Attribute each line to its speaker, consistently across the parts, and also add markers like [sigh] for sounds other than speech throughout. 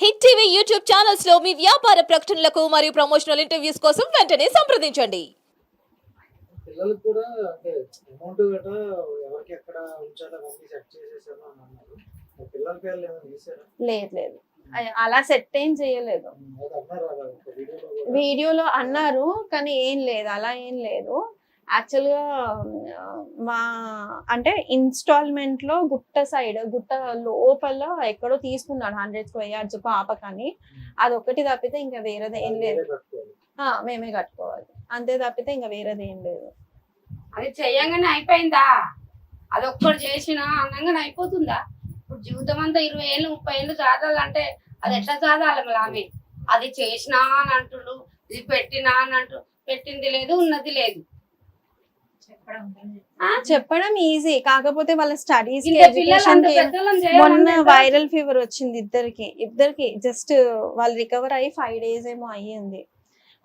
Speaker 1: Hit TV YouTube ఛానల్స్లో మీ వ్యాపార ప్రకటనలకు మరియు ప్రమోషనల్ ఇంటర్వ్యూస్ కోసం వెంటనే సంప్రదించండి.
Speaker 2: పిల్లలకు కూడా అంటే అమౌంట్ గట్రా ఎవరికి ఎక్కడ ఉంచాలో అవన్నీ సెట్ చేసేసాను అని అన్నారు. మరి పిల్లల పేర్లు ఏమైనా వేసారా
Speaker 3: లేదు లేదు. అ- అలా సెట్ ఏం చేయలేదు.
Speaker 2: అది అన్నారు అలా ఒక వీడియోలో కూడా.
Speaker 3: వీడియోలో అన్నారు కానీ ఏం లేదు అలా ఏం లేదు. యాక్చువల్గా మా అంటే ఇన్స్టాల్మెంట్లో గుట్ట సైడ్ గుట్ట లోపల ఎక్కడో తీసుకున్నాడు హండ్రెడ్ స్క్వేర్ పాపకని. అది ఒకటి తప్పితే ఇంకా వేరేది ఏం లేదు. మేమే కట్టుకోవాలి. అంతే తప్పితే ఇంకా వేరేది ఏం లేదు.
Speaker 4: అది చెయ్యంగానే అయిపోయిందా? అది ఒక్కడు చేసినా అన్నంగానే అయిపోతుందా? ఇప్పుడు జీవితం అంతా ఇరవై ఏళ్ళు ముప్పై ఏళ్ళు చదవాలంటే అది ఎట్లా చదవాలి మళ్ళీ ఆమె? అది చేసినా అని అంటుండు ఇది పెట్టినా అని అంటూ పెట్టింది లేదు ఉన్నది లేదు?
Speaker 3: చెప్పడం ఈజీ కాకపోతే వాళ్ళ స్టడీస్ మొన్న? వైరల్ ఫీవర్ వచ్చింది ఇద్దరికి. ఇద్దరికి జస్ట్ వాళ్ళు రికవర్ అయ్యి ఫైవ్ డేస్ ఏమో అయ్యింది.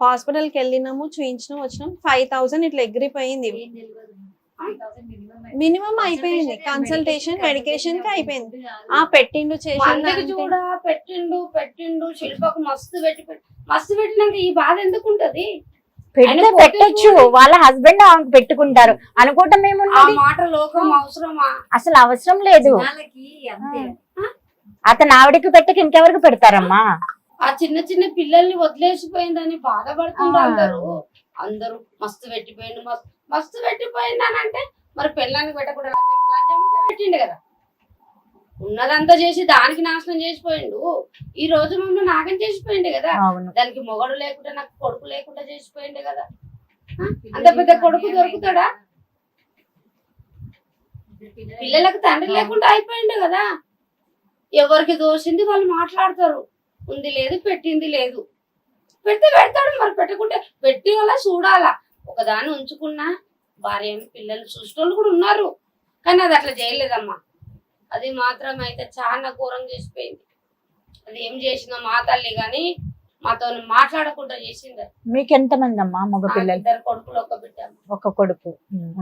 Speaker 3: హాస్పిటల్కి వెళ్ళినాము చూయించినాం వచ్చినాం. ఫైవ్ థౌసండ్ ఇట్లా ఎగిరిపోయింది. మినిమం అయిపోయింది. కన్సల్టేషన్ మెడికేషన్కి అయిపోయింది. ఆ పెట్టిండు చేసిండు
Speaker 4: చూడ పెట్టిండు పెట్టిండు. శిల్పకు మస్తు పెట్టి పెట్టి- మస్తు పెట్టినాక ఈ బాధ ఎందుకు ఉంటది
Speaker 5: పెడితే పెట్టొచ్చు. వాళ్ళ హస్బెండ్ ఆమెకు పెట్టుకుంటారు. అనుకోవటం ఏమున్నది
Speaker 4: మాట లోకం అవసరమా?
Speaker 5: అసలు అవసరం లేదు. అతను ఆవిడకి పెట్టక ఇంకెవరికి పెడతారమ్మా?
Speaker 4: ఆ చిన్న చిన్న పిల్లల్ని వదిలేసిపోయిందని బాధపడుతుండ్రు
Speaker 5: ఆ.
Speaker 4: అందరూ. అందరూ మస్తు పెట్టిపోయిండు మస్తు మస్తు పెట్టిపోయింది అని అంటే మరి పిల్లల్ని పెట్టకుండా లంచం పెట్టిండు కదా. ఉన్నదంతా చేసి దానికి నాశనం చేసిపోయిండు. ఈ రోజు మమ్మల్ని నాగం చేసిపోయిండు కదా. దానికి మొగడు లేకుండా నాకు కొడుకు లేకుండా చేసిపోయిండు కదా? అంత పెద్ద కొడుకు దొరుకుతాడా? పిల్లలకు తండ్రి లేకుండా అయిపోయిండు కదా. ఎవరికి దోషింది వాళ్ళు మాట్లాడతారు. ఉంది లేదు పెట్టింది లేదు. పెడితే పెడతాడు మరి పెట్టకుంటే పెట్టి వాళ్ళ చూడాలా. ఒకదాన్ని ఉంచుకున్నా భార్య పిల్లలు చూసేటోళ్ళు కూడా ఉన్నారు. కానీ అది అట్లా చేయలేదమ్మా. అది మాత్రం అయితే చాలా ఘోరం చేసిపోయింది. అది ఏం చేసిందో మా తల్లి గాని మాతో మాట్లాడకుండా చేసింది.
Speaker 5: మీకు ఎంత మంది అమ్మా మగ పిల్లలు?
Speaker 4: ఇద్దరు కొడుకులు ఒక బిడ్డ.
Speaker 5: ఒక కొడుకు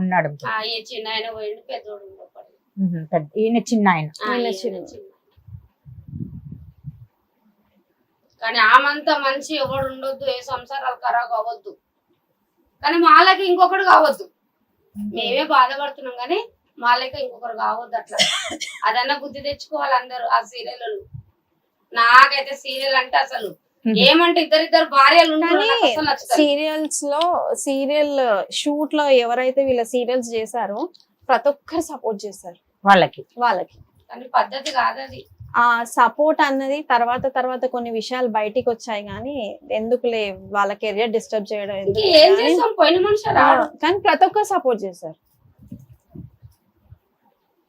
Speaker 5: ఉన్నాడు
Speaker 4: ఈ చిన్న ఆయన పోయిండు పెద్దోడు
Speaker 5: పెద్ద ఈయన చిన్న ఆయన.
Speaker 4: కానీ ఆమంతా మంచి ఎవడు ఉండొద్దు ఏ సంసారాలు ఖరాబ్ అవ్వద్దు. కానీ మాలకి ఇంకొకడు కావద్దు. మేమే బాధపడుతున్నాం కానీ మాలకి ఇంకొకరు కావద్దు అట్లా. అదన్నా బుద్ధి తెచ్చుకోవాలి అందరూ ఆ సీరియల్ నాకైతే సీరియల్ అంటే అసలు ఏమంటే ఇద్దరిద్దరు భార్యలు.
Speaker 3: సీరియల్స్లో సీరియల్ షూట్లో ఎవరైతే వీళ్ళ సీరియల్స్ చేశారో ప్రతి ఒక్కరు సపోర్ట్ చేస్తారు.
Speaker 5: వాళ్ళకి.
Speaker 3: వాళ్ళకి.
Speaker 4: కానీ పద్ధతి కాదు అది
Speaker 3: ఆ సపోర్ట్ అన్నది తర్వాత తర్వాత కొన్ని విషయాలు బయటికి వచ్చాయి కానీ ఎందుకులే వాళ్ళ కెరియర్ డిస్టర్బ్ చేయడం కానీ ప్రతి ఒక్కరు సపోర్ట్ చేశారు.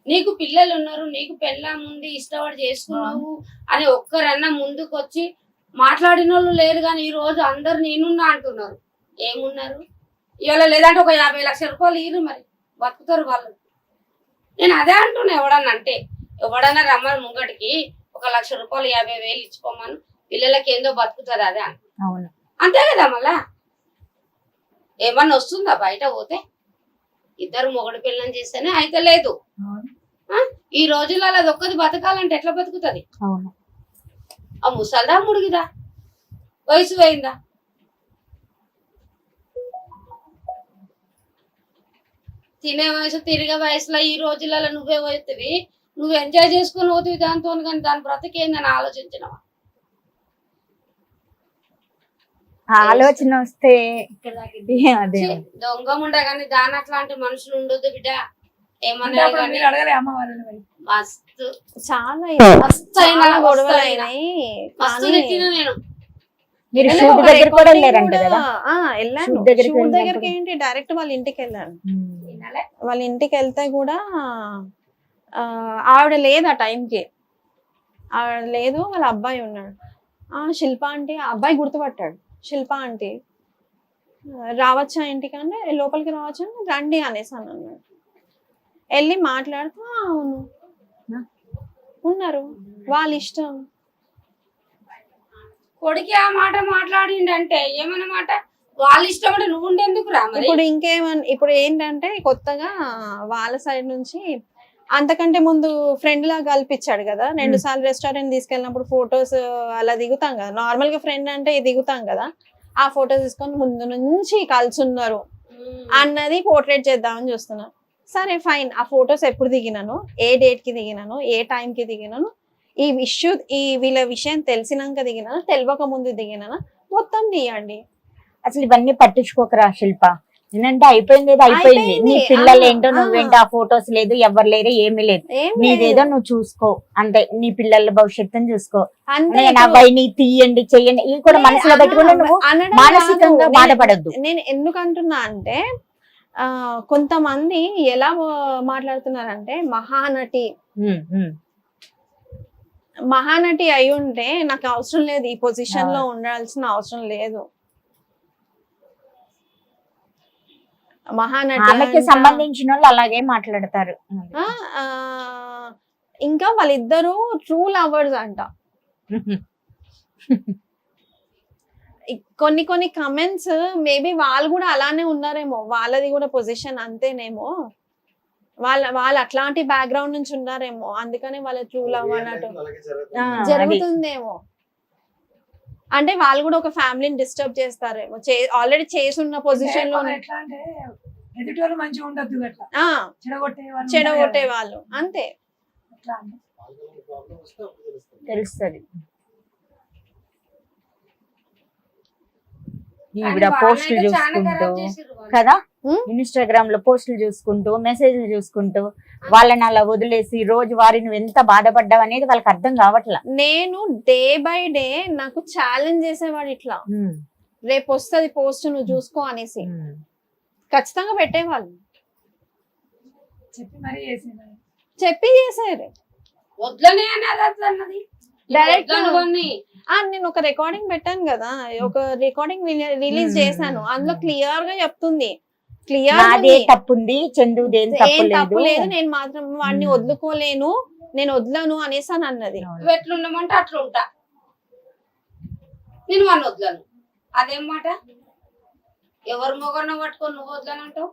Speaker 4: నీకు పిల్లలు ఉన్నారు నీకు పెళ్ళాం ఉంది ఇష్టపడి చేసుకున్నావు అని ఒక్కరన్నా ముందుకు వచ్చి మాట్లాడిన వాళ్ళు లేరు కానీ ఈ రోజు అందరు నేనున్నా అంటున్నారు. ఏమున్నారు? ఇవాళ లేదంటే ఒక యాభై లక్షల రూపాయలు ఇరు మరి బతుకుతారు వాళ్ళు. నేను అదే అంటున్నా ఎవడన్నా అంటే ఎవడన్నా రమ్మని ముంగటికి ఒక లక్ష రూపాయలు యాభై వేలు ఇచ్చిపోమని పిల్లలకి ఏందో బతుకుతుంది అదే అంతే కదా మళ్ళా? ఏమన్నా వస్తుందా బయట పోతే? ఇద్దరు మొగడు పిల్లని చేస్తేనే అయితే లేదు? ఈ రోజులలో అది ఒక్కది బతకాలంటే ఎట్లా బతుకుతుంది? ఆ ముసల్దా ముడిగిదా? వయసు పోయిందా? తినే వయసు తిరిగే వయసులో ఈ రోజులలో నువ్వే పోతుంది నువ్వు ఎంజాయ్ చేసుకుని పోతుంది దాంతో కానీ దాని బ్రతికేందని ఆలోచించినవా
Speaker 5: ఆ ఆలోచన వస్తే [laughs] అదే
Speaker 4: దొంగ ఉండే కానీ దాని అట్లాంటి మనుషులు ఉండొద్దు బిడ్డ. ఏమన్నా కానీ మస్తు.
Speaker 3: చాలా
Speaker 4: మస్తు అయినా
Speaker 3: చాలా గొడవలు
Speaker 4: మస్తు అయినా.
Speaker 3: అయినాయి
Speaker 4: మస్తు
Speaker 3: కానీ
Speaker 4: తిట్టిన నేను.
Speaker 5: మీరు
Speaker 3: వెళ్ళాను,
Speaker 5: షూట్
Speaker 3: ఒక
Speaker 5: దగ్గర కూడా
Speaker 3: recording
Speaker 5: వెళ్ళారంట
Speaker 3: కూడా-
Speaker 5: కదా?
Speaker 3: ఆ, వెళ్ళాను.
Speaker 5: షూట్ దగ్గరికి.
Speaker 3: ఏంటి? డైరెక్ట్ వాళ్ళ ఇంటికి వెళ్ళాను? వాళ్ళ ఇంటికి వెళ్తే కూడా ఆ, ఆవిడ లేదు ఆ టైంకి. ఆవిడ లేదు వాళ్ళ అబ్బాయి ఉన్నాడు. ఆ శిల్ప అంటే ఆ అబ్బాయి గుర్తుపట్టాడు. శిల్ప అంటే రావచ్చా ఇంటికి అంటే లోపలికి రావచ్చా? అంటే, రండి అనేసి అని అన్నాడు. వెళ్ళి మాట్లాడుతూ "ఆ, అవును. ఉన్నారు. వాళ్ళ ఇష్టం
Speaker 4: కొడుకి ఆ మాట మాట్లాడిండంటే ఏమన్న మాట? వాళ్ళ ఇష్టం అంటే నువ్వు ఉండేందుకు రా
Speaker 3: ఇప్పుడు ఇంకేమన్ ఇప్పుడు ఏంటంటే కొత్తగా వాళ్ళ సైడ్ నుంచి అంతకంటే ముందు ఫ్రెండ్ లాగా కల్పించాడు కదా. రెండు సార్లు రెస్టారెంట్ తీసుకెళ్ళినప్పుడు ఫొటోస్ అలా దిగుతాం కదా. నార్మల్గా ఫ్రెండ్ అంటే దిగుతాం కదా. ఆ ఫొటోస్ తీసుకొని ముందు నుంచి కలిసి ఉన్నారు అన్నది పోర్ట్రేట్ చేద్దామని చూస్తున్నా. సరే ఫైన్ ఆ ఫొటోస్ ఎప్పుడు దిగినాను? ఏ డేట్కి దిగినాను? ఏ టైం కి దిగినాను? ఈ ఇష్యూ ఈ వీళ్ళ విషయం తెలిసినాక దిగినాను? తెలియక ముందు దిగినాను? మొత్తం తీయండి.
Speaker 5: అసలు ఇవన్నీ పట్టించుకోకరా శిల్ప. ఏంటంటే అయిపోయింది ఏదో అయిపోయింది. నీ పిల్లలు ఏంటో. నువ్వేంటో ఆ ఫొటోస్ లేదు ఎవరు లేరు ఏమీ లేదు నీదేదో. నువ్వు చూసుకో అంతే నీ పిల్లల భవిష్యత్తుని చూసుకో
Speaker 3: అంతే
Speaker 5: నేను
Speaker 3: ఇప్పుడు-
Speaker 5: అబ్బాయిని తీయండి చెయ్యండి ఇవి కూడా మనసులో పెట్టుకుని నువ్వు మానసికంగా. బాధపడొద్దు.
Speaker 3: నేను- ఎందుకు అంటున్నా అంటే ఆ కొంతమంది ఎలా మాట్లాడుతున్నారంటే మహానటి. మహానటి అయి ఉంటే నాకు అవసరం లేదు ఈ
Speaker 5: పొజిషన్లో.
Speaker 3: ఉండాల్సిన అవసరం లేదు మహానటి.
Speaker 5: సంబంధించిన వాళ్ళు అలాగే మాట్లాడతారు.
Speaker 3: ఇంకా వాళ్ళిద్దరూ ట్రూ లవర్స్ అంట. కొన్ని కొన్ని కమెంట్స్ మేబీ వాళ్ళు కూడా అలానే ఉన్నారేమో. వాళ్ళది కూడా పొజిషన్ అంతేనేమో. వాళ్ళ వాళ్ళు అట్లాంటి బ్యాక్గ్రౌండ్ నుంచి ఉన్నారేమో. అందుకనే వాళ్ళ ట్రూ లవ్ అన్నట్టు. జరుగుతుందేమో. అంటే వాళ్ళు కూడా ఒక ఫ్యామిలీని డిస్టర్బ్ చేస్తారేమో. ఆల్రెడీ చేసి ఉన్న
Speaker 6: పొజిషన్లో మంచిగా ఉండద్దు చెడగొట్టే వాళ్ళు
Speaker 3: చెడగొట్టే
Speaker 6: ఉంటారు
Speaker 3: వాళ్ళు అంతే.
Speaker 6: కదా, అట్లా అంటే.
Speaker 2: వాళ్ళకి ప్రాబ్లం వస్తే అప్పుడు తెలుస్తుంది
Speaker 5: ఈవిడ
Speaker 4: చాలా
Speaker 5: చూసుకుంటూ. కదా. ఇన్స్టాగ్రామ్లో పోస్టులు చూసుకుంటూ మెసేజ్లు చూసుకుంటూ వాళ్ళని అలా వదిలేసి రోజు వారి నువ్వు ఎంత బాధపడ్డావు అనేది వాళ్ళకి అర్థం కావట్లా?
Speaker 3: నేను డే బై డే నాకు ఛాలెంజ్ చేసేవాడు ఇట్లా. రేపు వస్తుంది పోస్ట్ నువ్వు చూసుకో అనేసి. ఖచ్చితంగా పెట్టేవాళ్ళు.
Speaker 6: చెప్పి చేసేది
Speaker 3: చెప్పి నేను ఒక రికార్డింగ్ పెట్టాను కదా ఒక రికార్డింగ్ రిలీజ్. చేశాను. అందులో. క్లియర్గా చెప్తుంది.
Speaker 5: నాదే
Speaker 3: క్లియర్
Speaker 5: తప్పుంది చందుది ఏం తప్పు
Speaker 3: లేదు. నేను మాత్రం వాడిని. వదులుకోలేను నేను వదలను అనేసి అని అన్నది.
Speaker 4: ఎట్లుండమంటే అట్లా ఉంటా నేను వాడిని వదలను. అదేం మాట? ఎవరు మొగన్న పట్టుకొని నువ్వు వదలనంటావు?